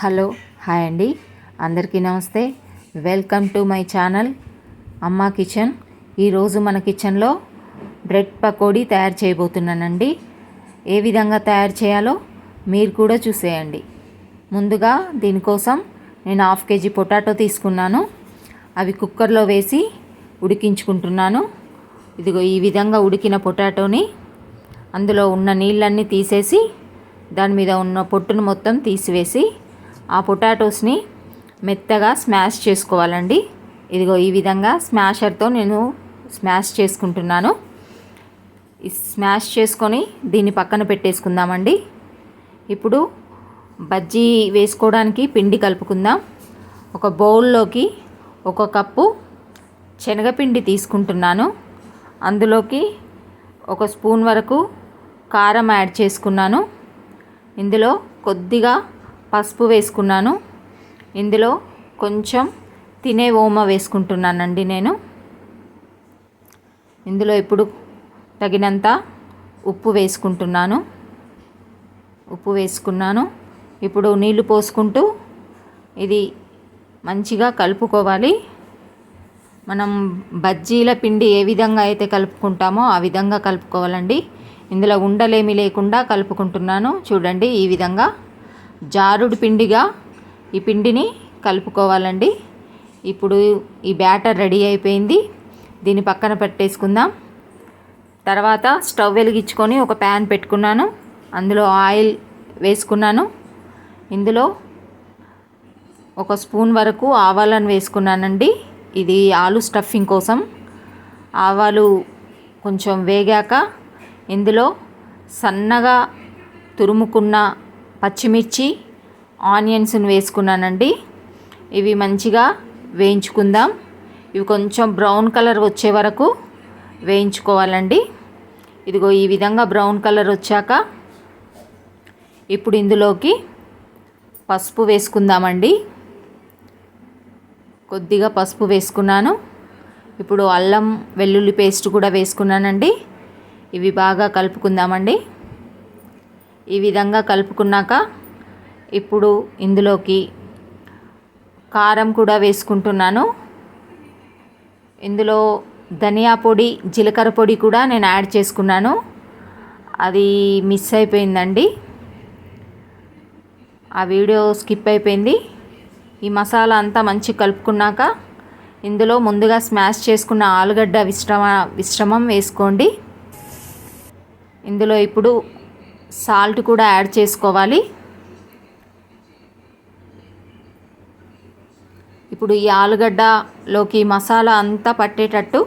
Hello hi అండి. అందరికీ నమస్తే. Welcome to my channel Amma kitchen. ఈరోజు మన కిచెన్లో బ్రెడ్ పకోడీ తయారు చేయబోతున్నానండి. ఏ విధంగా తయారు చేయాలో మీరు కూడా చూసేయండి. ముందుగా దీనికోసం నేను హాఫ్ కేజీ పొటాటో తీసుకున్నాను. అవి కుక్కర్లో వేసి ఉడికించుకుంటున్నాను. ఇదిగో ఈ విధంగా ఉడికిన పొటాటోని అందులో ఉన్న నీళ్ళన్నీ తీసేసి దాని మీద ఉన్న పొట్టును మొత్తం తీసివేసి ఆ పొటాటోస్ని మెత్తగా స్మాష్ చేసుకోవాలండి. ఇదిగో ఈ విధంగా స్మాషర్తో నేను స్మాష్ చేసుకుంటున్నాను. స్మాష్ చేసుకొని దీన్ని పక్కన పెట్టేసుకుందామండి. ఇప్పుడు బజ్జీ వేసుకోవడానికి పిండి కలుపుకుందాం. ఒక బౌల్లోకి ఒక కప్పు శనగపిండి తీసుకుంటున్నాను. అందులోకి ఒక స్పూన్ వరకు కారం యాడ్ చేసుకున్నాను. ఇందులో కొద్దిగా పసుపు వేసుకున్నాను. ఇందులో కొంచెం తినే ఓమ వేసుకుంటున్నానండి నేను. ఇందులో ఇప్పుడు తగినంత ఉప్పు వేసుకుంటున్నాను. ఉప్పు వేసుకున్నాను. ఇప్పుడు నీళ్ళు పోసుకుంటూ ఇది మంచిగా కలుపుకోవాలి. మనం బజ్జీల పిండి ఏ విధంగా అయితే కలుపుకుంటామో ఆ విధంగా కలుపుకోవాలండి. ఇందులో ఉండలేమి లేకుండా కలుపుకుంటున్నాను. చూడండి ఈ విధంగా. జారుడు పిండిగా ఈ పిండిని కలుపుకోవాలండి. ఇప్పుడు ఈ బ్యాటర్ రెడీ అయిపోయింది. దీన్ని పక్కన పెట్టేసుకుందాం. తర్వాత స్టవ్ వెలిగించుకొని ఒక ప్యాన్ పెట్టుకున్నాను. అందులో ఆయిల్ వేసుకున్నాను. ఇందులో ఒక స్పూన్ వరకు ఆవాలను వేసుకున్నానండి. ఇది ఆలు స్టఫింగ్ కోసం. ఆవాలు కొంచెం వేగాక ఇందులో సన్నగా తురుముకున్న పచ్చిమిర్చి ఆనియన్స్ని వేసుకున్నానండి. ఇవి మంచిగా వేయించుకుందాం. ఇవి కొంచెం బ్రౌన్ కలర్ వచ్చే వరకు వేయించుకోవాలండి. ఇదిగో ఈ విధంగా బ్రౌన్ కలర్ వచ్చాక ఇప్పుడు ఇందులోకి పసుపు వేసుకుందామండి. కొద్దిగా పసుపు వేసుకున్నాను. ఇప్పుడు అల్లం వెల్లుల్లి పేస్ట్ కూడా వేసుకున్నానండి. ఇవి బాగా కలుపుకుందామండి. ఈ విధంగా కలుపుకున్నాక ఇప్పుడు ఇందులోకి కారం కూడా వేసుకుంటున్నాను. ఇందులో ధనియా పొడి జీలకర్ర పొడి కూడా నేను యాడ్ చేసుకున్నాను. అది మిస్ అయిపోయిందండి. ఆ వీడియో స్కిప్ అయిపోయింది. ఈ మసాలా అంతా మంచి కలుపుకున్నాక ఇందులో ముందుగా స్మాష్ చేసుకున్న ఆలుగడ్డ విశ్రమ విశ్రమం వేసుకోండి. ఇందులో ఇప్పుడు సాల్ట్ కూడా యాడ్ చేసుకోవాలి. ఇప్పుడు ఈ ఆలుగడ్డలోకి మసాలా అంతా పట్టేటట్టు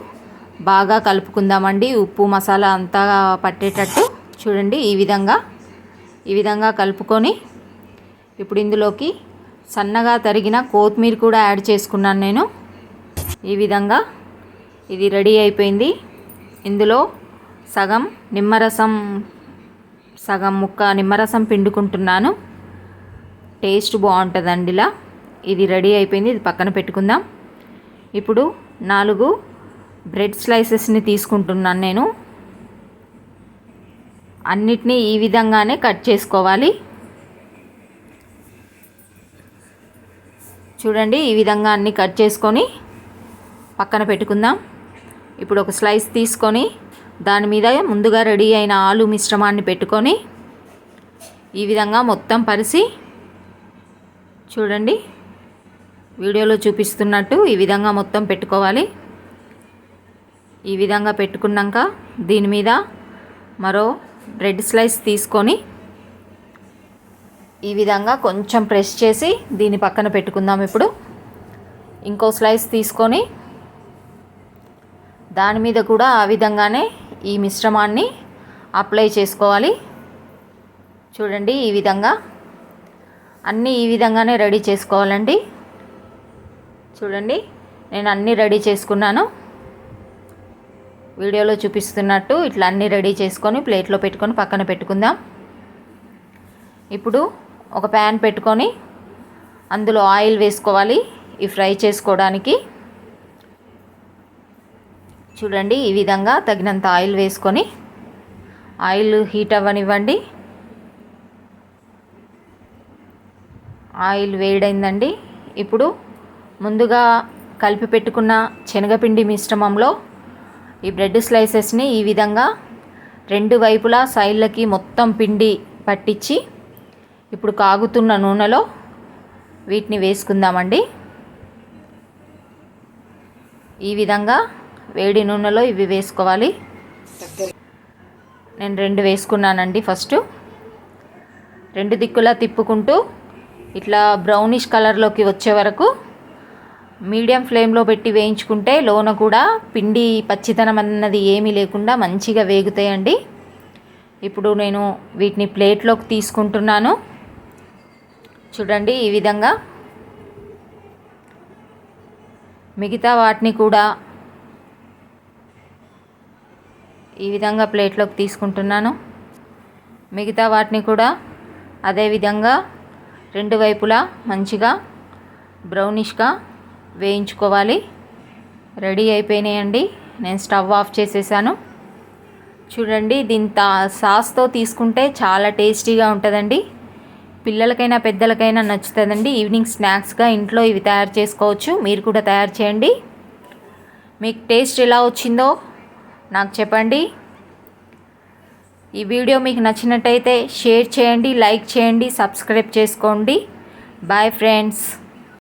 బాగా కలుపుకుందామండి. ఉప్పు మసాలా అంతా పట్టేటట్టు చూడండి ఈ విధంగా. ఈ విధంగా కలుపుకొని ఇప్పుడు ఇందులోకి సన్నగా తరిగిన కొత్తిమీర కూడా యాడ్ చేసుకున్నాను నేను. ఈ విధంగా ఇది రెడీ అయిపోయింది. ఇందులో సగం నిమ్మరసం సగం ముక్క నిమ్మరసం పిండుకుంటున్నాను. టేస్ట్ బాగుంటుందండి ఇలా. ఇది రెడీ అయిపోయింది ఇది పక్కన పెట్టుకుందాం. ఇప్పుడు నాలుగు బ్రెడ్ స్లైసెస్ని తీసుకుంటున్నాను నేను. అన్నిటినీ ఈ విధంగానే కట్ చేసుకోవాలి. చూడండి ఈ విధంగా అన్నీ కట్ చేసుకొని పక్కన పెట్టుకుందాం. ఇప్పుడు ఒక స్లైస్ తీసుకొని దాని మీద ముందుగా రెడీ అయిన ఆలు మిశ్రమాన్ని పెట్టుకొని ఈ విధంగా మొత్తం పరిసి చూడండి. వీడియోలో చూపిస్తున్నట్టు ఈ విధంగా మొత్తం పెట్టుకోవాలి. ఈ విధంగా పెట్టుకున్నాక దీని మీద మరో బ్రెడ్ స్లైస్ తీసుకొని ఈ విధంగా కొంచెం ప్రెస్ చేసి దీని పక్కన పెట్టుకుందాం ఇప్పుడు. ఇంకో స్లైస్ తీసుకొని దాని మీద కూడా ఆ విధంగానే ఈ మిశ్రమాన్ని అప్లై చేసుకోవాలి. చూడండి ఈ విధంగా. అన్నీ ఈ విధంగానే రెడీ చేసుకోవాలండి. చూడండి నేను అన్నీ రెడీ చేసుకున్నాను. వీడియోలో చూపిస్తున్నట్టు ఇట్లా అన్నీ రెడీ చేసుకొని ప్లేట్లో పెట్టుకొని పక్కన పెట్టుకుందాం. ఇప్పుడు ఒక ప్యాన్ పెట్టుకొని అందులో ఆయిల్ వేసుకోవాలి ఈ ఫ్రై చేసుకోవడానికి. చూడండి ఈ విధంగా తగినంత ఆయిల్ వేసుకొని ఆయిల్ హీట్ అవ్వనివ్వండి. ఆయిల్ వేడైందండి. ఇప్పుడు ముందుగా కలిపి పెట్టుకున్న శనగపిండి మిశ్రమంలో ఈ బ్రెడ్ స్లైసెస్ని ఈ విధంగా రెండు వైపులా సైడ్లకి మొత్తం పిండి పట్టించి ఇప్పుడు కాగుతున్న నూనెలో వీటిని వేసుకుందామండి. ఈ విధంగా వేడి నూనెలో ఇవి వేసుకోవాలి. నేను రెండు వేసుకున్నానండి ఫస్ట్. రెండు దిక్కులా తిప్పుకుంటూ ఇట్లా బ్రౌనిష్ కలర్లోకి వచ్చే వరకు మీడియం ఫ్లేమ్లో పెట్టి వేయించుకుంటే లోన కూడా పిండి పచ్చితనం అన్నది ఏమీ లేకుండా మంచిగా వేగుతాయండి. ఇప్పుడు నేను వీటిని ప్లేట్లోకి తీసుకుంటున్నాను. చూడండి ఈ విధంగా మిగతా వాటిని కూడా ఈ విధంగా ప్లేట్లోకి తీసుకుంటున్నాను. మిగతా వాటిని కూడా అదే విధంగా రెండు వైపులా మంచిగా బ్రౌనిష్గా వేయించుకోవాలి. రెడీ అయిపోయినాయండి. నేను స్టవ్ ఆఫ్ చేసేసాను. చూడండి దీంత సాస్తో తీసుకుంటే చాలా టేస్టీగా ఉంటుందండి. పిల్లలకైనా పెద్దలకైనా నచ్చుతుందండి. ఈవినింగ్ స్నాక్స్గా ఇంట్లో ఇవి తయారు చేసుకోవచ్చు. మీరు కూడా తయారు చేయండి. మీకు టేస్ట్ ఎలా వచ్చిందో నాకు చెప్పండి. ఈ వీడియో మీకు నచ్చినట్టయితే షేర్ చేయండి లైక్ చేయండి సబ్స్క్రైబ్ చేసుకోండి. Bye friends